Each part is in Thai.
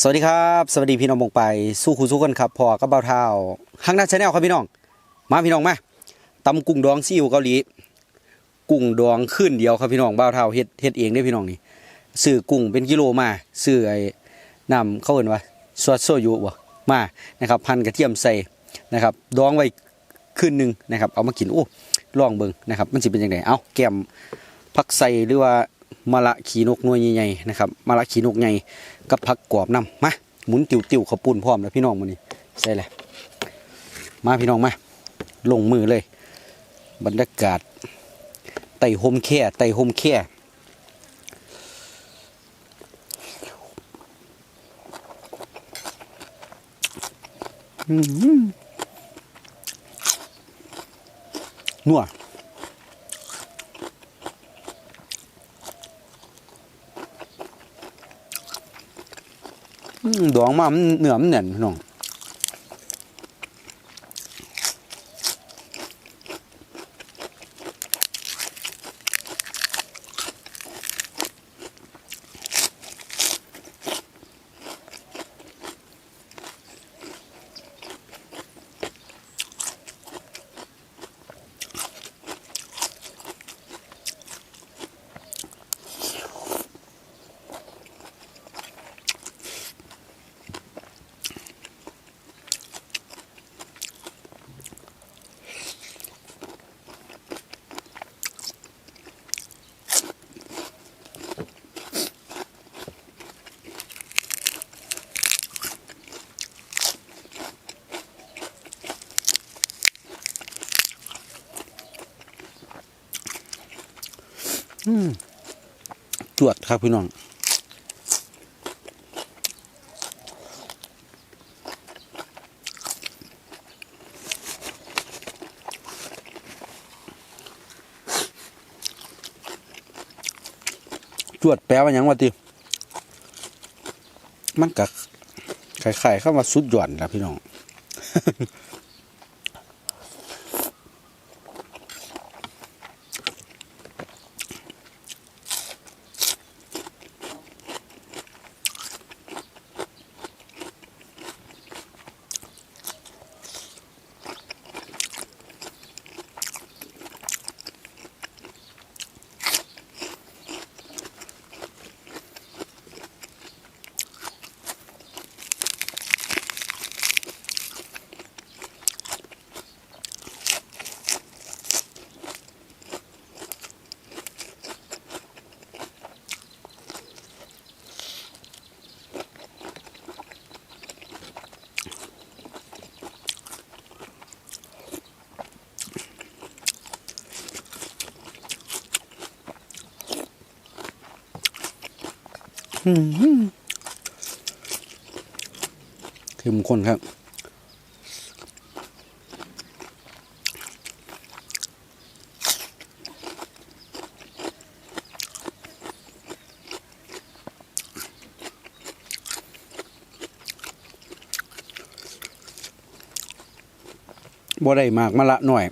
สวัสดีครับ สวัสดีพี่น้องบงไปสู้คู่สู้กันครับพอกับเบาเท้าข้างหน้าชาแนลครับพี่น้อง มาพี่น้องมาตำกุ้งดองซีอิ๊วเกาหลี กุ้งดองขึ้นเดียวครับพี่น้องเบาเท้าเฮ็ดเฮ็ดเองได้พี่น้องนี่ซื้อกุ้งเป็นกิโลมาซื้อไอ้น้ำเขาเอินว่าซอสโซยุบ่มานะครับพันกระเทียมใส่นะครับดองไว้คืนหนึ่งนะครับเอามากินโอ้ลองเบิ่งนะครับมันสิเป็นจังไดเอาแก้มผักใส่หรือว่า มะละขีนกน่วยใหญ่ๆนะครับมะละขีนกใหญ่กับผักกรอบน้ำมาหมุนติวติวๆข้าวปุ้นพร้อมแล้วพี่น้องมานี่ใส่เลยมาพี่น้องมา ลงมือเลย บรรยากาศไต่โฮมแค่ไต่โฮมแค่อืมนัว ดวงมามันเนื้อมันแน่นพี่น้อง จวดครับพี่น้องจวดแปลว่าหยังวะติมันกับไข่ไข่เข้ามาสุดหย่อนแล้วพี่น้อง เข้มข้นครับบ่ได้หมากมะละหน่อย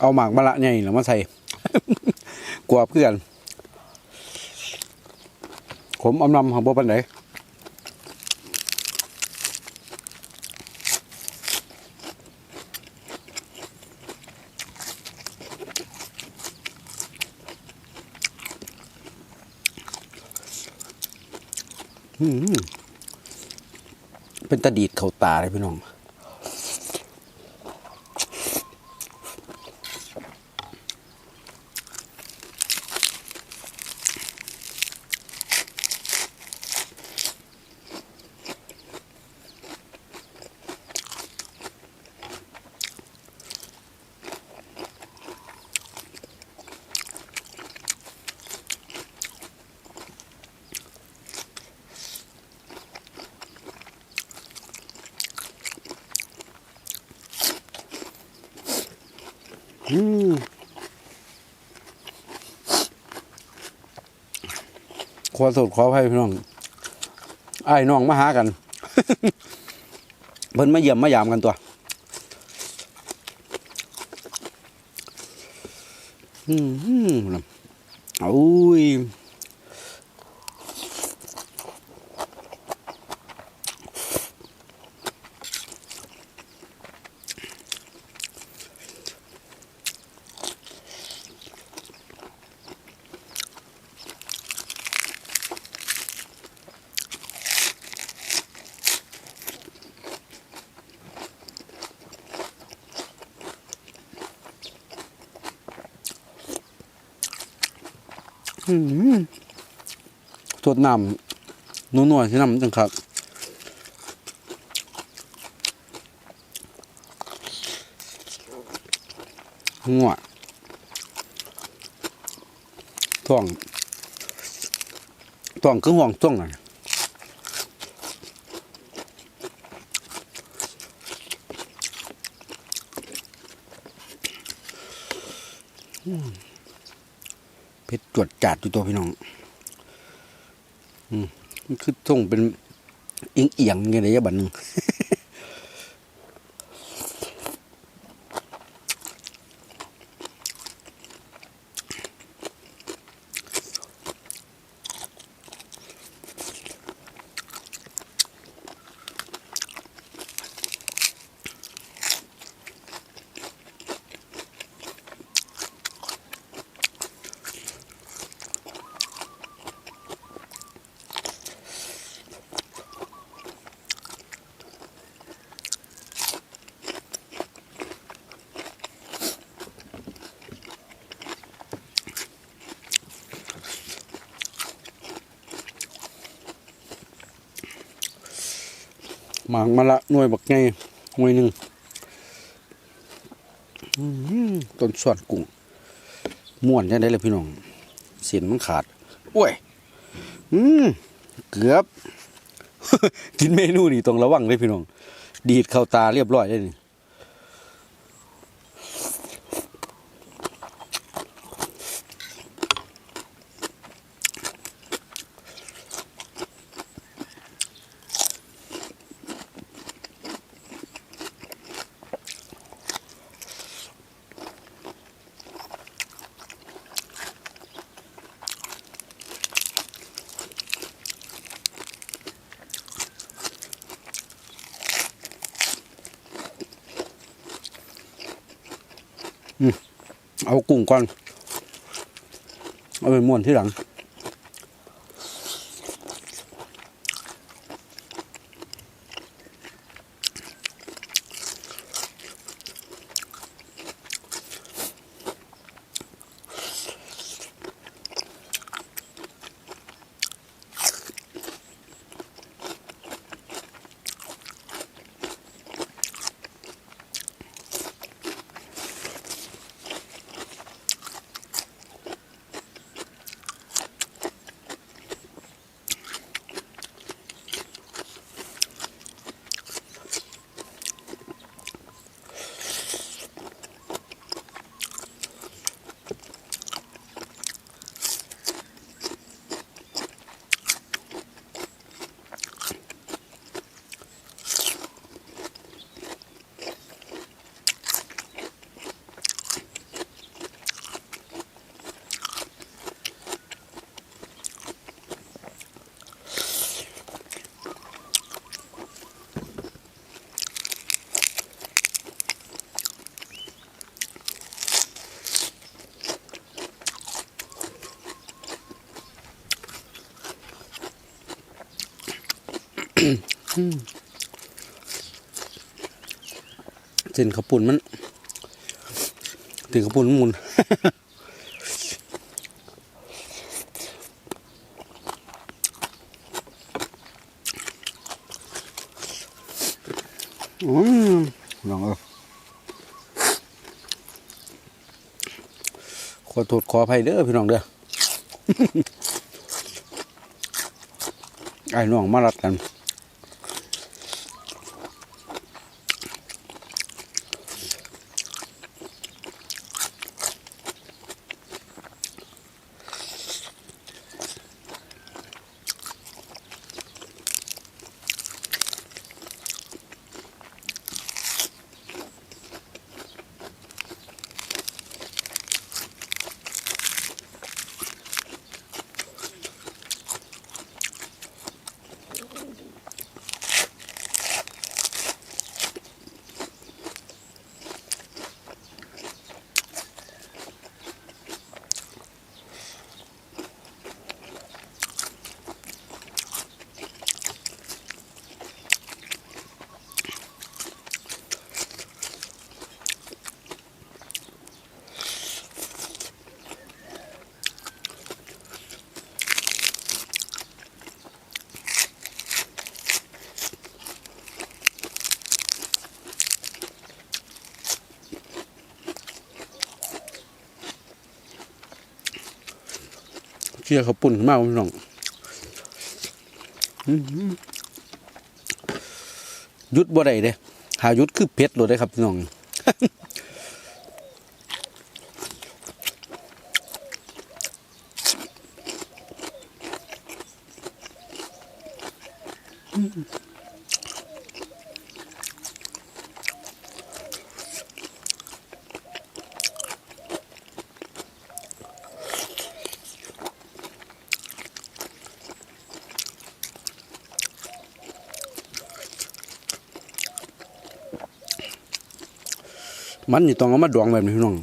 เอาหมากมะละใหญ่หรือมาใส่กลัวเพื่อน ผมอมนำของบ่ปันไหนเป็นตะดีดเข่าตาเลยพี่น้อง อืมขอสดขอให้พี่น้องไอ้น้องมาหากัน เพิ่นมาเยี่ยมมายามกันตัวอืมโอ้ย สดน้ำนัวๆที่น้ำจังครับงัวท้องท้องคือห่วงท้องอะอืม เพชรจวดจัดอยู่ตัวพี่น้อง อืมมันคือท่งเป็นเอียงเอียงๆอย่างไรบันหนึง หมางมาละหน่วยบักไงหน่วยหนึ่งต้นสวนกุ้งม่วนจังได้เลยพี่น้อง เสียนมันขาดโอ้ยอืมเกือบกินเมนูนี่ต้องระวังเลยพี่น้อง ดีดเข้าตาเรียบร้อยเลยนี่ เอากุ้งก่อน เอาไปม้วนที่หลัง ส้นข้าวปุ่นมันถึงข้าวปุ่นมุนอืมลองเออขอโทษขออภัยเด้อพี่น้องเด้อไอ้น้องมารัดกัน ชี่ยเขาปุ่นขึ้นมากพี่น้องยุดบ่ได้เด้หายุดคือเพชรเลยได้ครับพี่น้องอืม นนี่ต้องเอามาดองแบบนี้พี่น้อง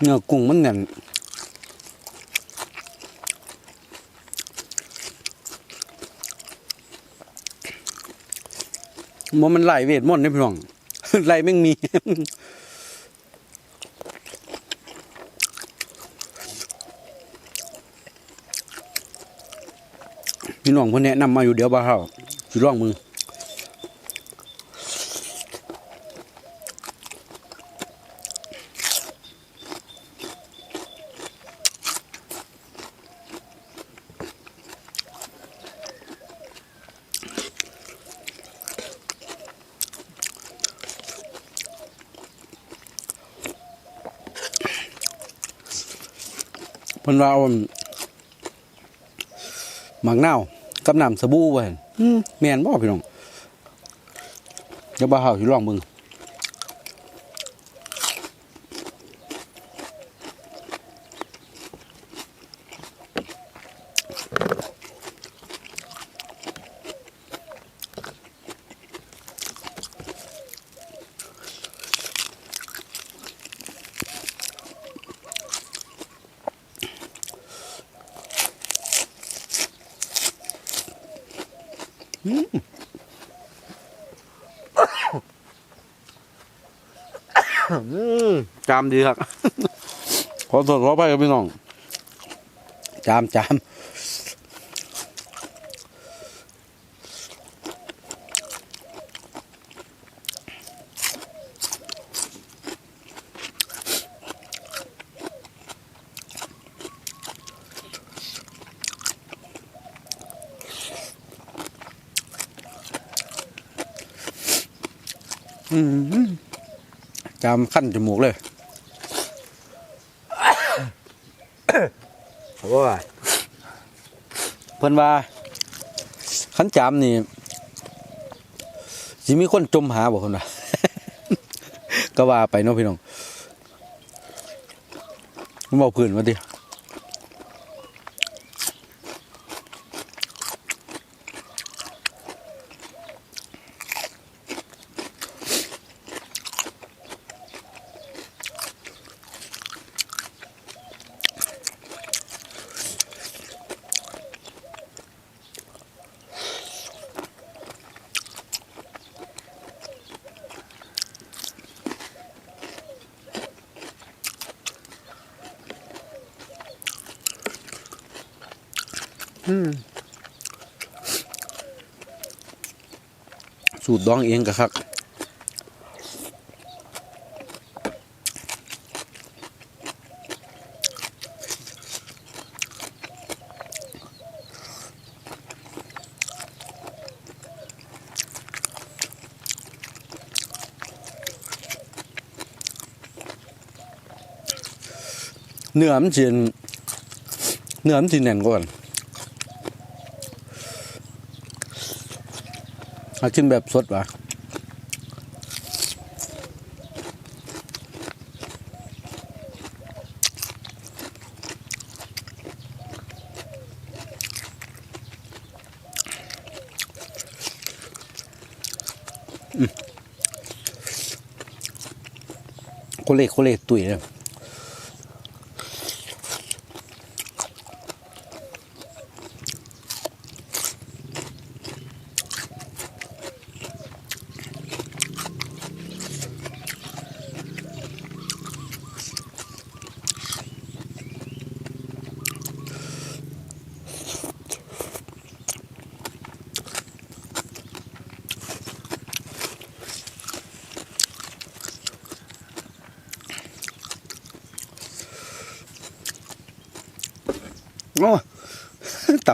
เนื้อกุ้งมันแน่นมันมันไหลเวทมนต์นี่พี่น้อง ไรไม่มี พี่น้องเพิ่นแนะนำมาอยู่เดี๋ยวบ่าเฮาสิลองมือ เพิ่นว่าเอาหมักนาวกับน้ำสบู่ไว้หั่นอืมแม่นบ่พี่น้องเดี๋ยวบ่าเฮาสิลองเบิ่งจามดีครับ ขอโทษขออภัยครับพี่น้อง จามจามอืมจามขั้นจมูกเลย โอ้ย เพิ่นว่าขันจามนี่สิมีคนจมหาบ่คนว่าก็ว่าไปเนาะพี่น้องมันบอกพื้นมาดิ สูตรดองเองกะครับเนื้อมันจีนเนื้อมันจีแน่นกว่าน เอากินแบบสดว่ะอืมโคเล่โคเล่ตุ๋ยเลย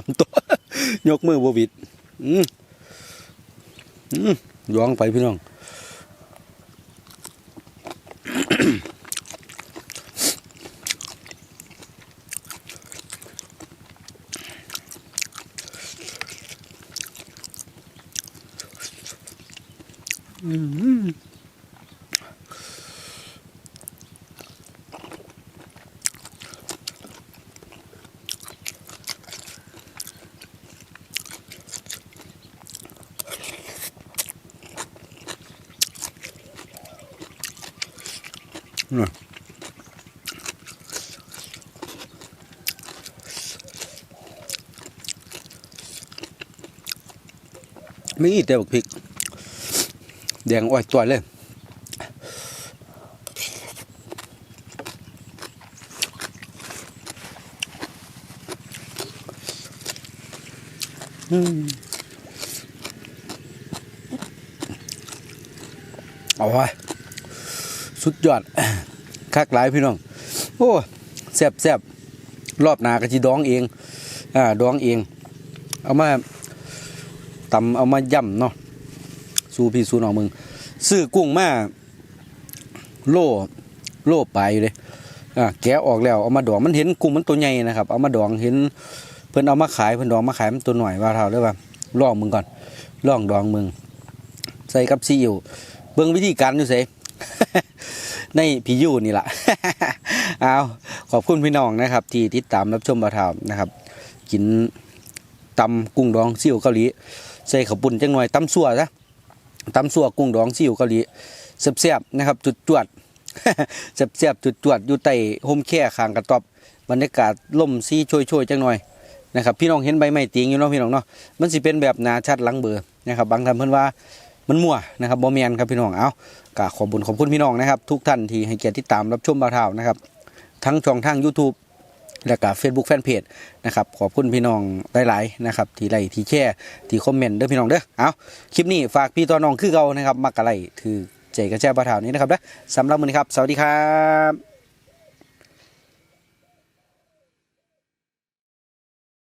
อำตัว ยกมือบ่บิดอืมอืมย้องไปพี่น้องน่ ม่อีแต่บักพริก แดงอ้อยตัวเลยอืมเอาไว้สุดยอดคักหลายพี่น้อง โอ้แซ่บแซ่บรอบหนากะจิดองเอง อ่า ดองเอง เอามา ตำเอามาย่ำเนาะสู้พี่สู้น้องมึงซื้อกุ้งมาโล่โลไปลายอยู่เลยอ่าแกะออกแล้วเอามาดองมันเห็นกุ้งมันตัวใหญ่นะครับ เอามาดองเห็น เพิ่นเอามาขายเพิ่นดองมาขายมันตัวหน่อยว่าเท่าเลยว่าลองมึงก่อนลองดองมึง ใส่กับซีอิ๊วเบิ่งวิธีการอยู่เสในพี่ยูนี่แหละเอาขอบคุณพี่น้องนะครับ ที่ติดตามรับชมบ่าวเท่านะครับ กินตำกุ้งดองซีอิ๊วเกาหลี ใส่ข้าวปุ้นจังหน่อยตำสั่วซะตำสั่วกุ้งดองซีอิ๊วเกาหลีแซ่บๆนะครับ จุดจวดแซ่บๆจุดจวดอยู่ใต้ห่มแค่ข้างกระต๊อบบรรยากาศล่มซีช่วยๆจังหน่อยนะครับพี่น้องเห็นใบไม้ติงอยู่เนาะพี่น้องเนาะมันสิเป็นแบบนาชัดหลังเบอร์นะครับบางท่านเพิ่นว่ามันมั่วนะครับบ่แมนครับพี่น้องเอากะขอบุญขอบคุณพี่น้องนะครับ ทุกท่านที่ให้เกียรติติดตามรับชมบ่าวเท่านะครับ ทั้งช่องทาง YouTube และก็เฟซบุ๊กแฟนเพจนะครับขอบคุณพี่น้องหลายๆนะครับที่ไลค์ที่แชร์ที่คอมเมนต์เด้อพี่น้องเด้อเอาคลิปนี้ฝากพี่ต่อน้องคือเก่านะครับมักกะไลถือใจกระแจบ่าวเท่านี้นะครับเด้อสำหรับมื้อนี้ครับ สวัสดีครับ